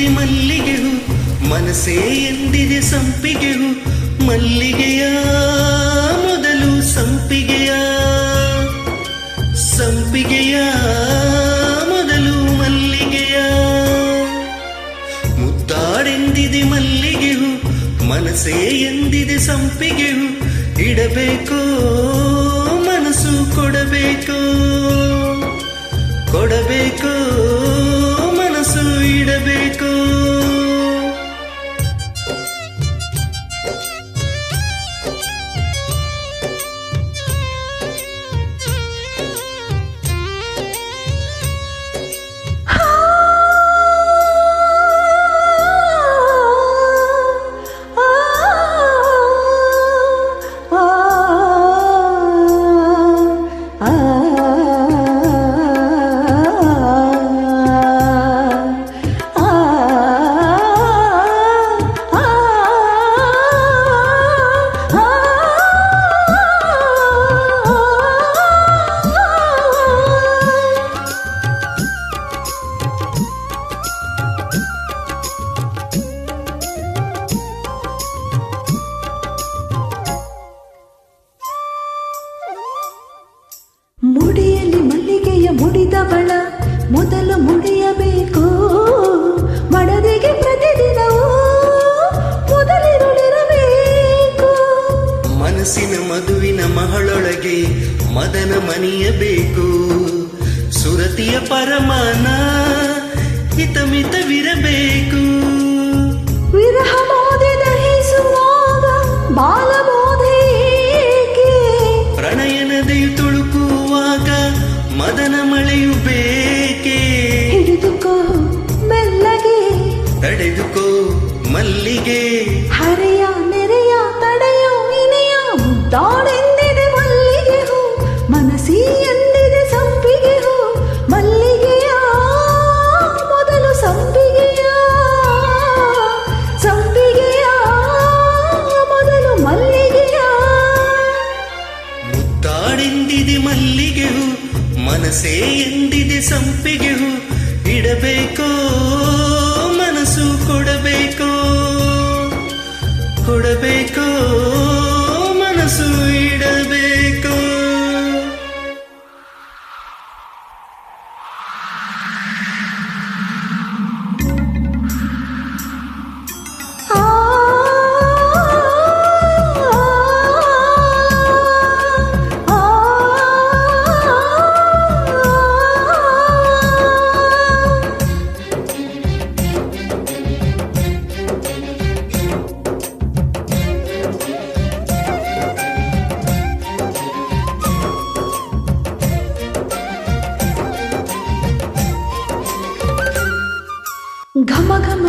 ಮುತ್ತಾಡೆಂದಿದೆ ಮಲ್ಲಿಗೆಹು, ಮನಸ್ಸೇ ಎಂದಿದೆ ಸಂಪಿಗೆಹು, ಮಲ್ಲಿಗೆಯ ಮೊದಲು ಸಂಪಿಗೆಯ ಸಂಪಿಗೆಯ ಮೊದಲು ಮಲ್ಲಿಗೆಯ. ಮುತ್ತಾಡೆಂದಿದೆ ಮಲ್ಲಿಗೆಹು, ಮನಸ್ಸೇ ಎಂದಿದೆ ಸಂಪಿಗೆಹು, ಇಡಬೇಕು ಮನಸ್ಸು ಕೊಡಬೇಕೋ ಕೊಡಬೇಕೋ ಮುಡಿದವಳ ಮೊದಲು ಮುಡಿಯಬೇಕು ಮಡದಿಗೆ ಪ್ರತಿದಿನವೂ ಮನಸ್ಸಿನ ಮಧುವಿನ ಮಹಳೊಳಗೆ ಮದನ ಮನಿಯಬೇಕು. ಸುರತಿಯ ಪರಮಾನ ಮದನ ಮಳೆಯು ಬೇಕೆ? ಹಿಡಿದುಕೋ ಮೆಲ್ಲಗೆ. ತಡೆದುಕೋ ಮಲ್ಲಿಗೆ. ಹರೆಯ ನೆರೆಯ ತಡೆಯೋ ಇನೆಯ. ಮುದ್ದಾಡೆಂದಿದೆ ಮನಸ್ಸೇ ಎಂದಿದೆ ಸಂಪಿಗೆಹು ಇಡಬೇಕೋ ಮನಸ್ಸು ಕೊಡಬೇಕೋ ಕೊಡಬೇಕೋ.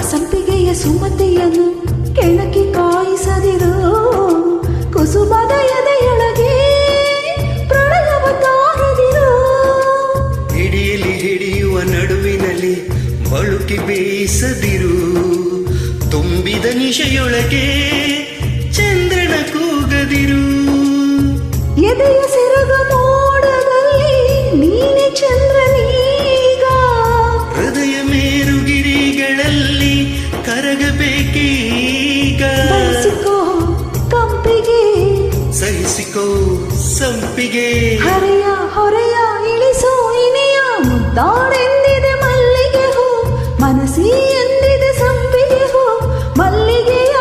ಸಂಪಿಗೆಯ ಸುಮತಿಯನ್ನು ಕೆಣಕಿ ಕಾಯಿಸದಿರು. ಕುಸುಮದ ಎದೆಯೊಳಗೆ ತಾರದಿರು ಹಿಡಿಯಲಿ ಹಿಡಿಯುವ ನಡುವಿನಲ್ಲಿ ಬಳುಕಿ ಬೇಯಿಸದಿರು. ತುಂಬಿದ ನಿಶೆಯೊಳಗೆ ಚಂದ್ರನ ಕೂಗದಿರು. ಎದೆಯ ಕರಗಬೇಕೀಗ ಬಯಸಿಕೋ ಕಂಪಿಗೆ. ಸಹಿಸಿಕೋ ಸಂಪಿಗೆ? ಹರೆಯ ಹೊರೆಯ ಇಳಿಸೋ ಇನಿಯ ಮುದ್ದಾಡೆಂದಿದೆ ಮಲ್ಲಿಗೆ ಹೂ. ಮನಸ್ಸಿ ಎಂದಿದೆ ಸಂಪಿಗೆ ಹೂ. ಮಲ್ಲಿಗೆಯ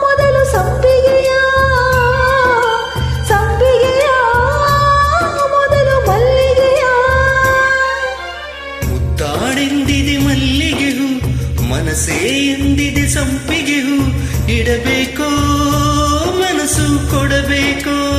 ಮೊದಲು ಸಂಪಿಗೆಯ. ಸಂಪಿಗೆಯ ಮೊದಲು ಮಲ್ಲಿಗೆಯ. ಮುತ್ತಾಡೆಂದಿದೆ ಮಲ್ಲಿಗೆಹು ಮನಸ್ಸೇ ಎಂದಿದೆ ಸಂಪಿಗೆಹು ಇಡಬೇಕೋ ಮನಸ್ಸು ಕೊಡಬೇಕು.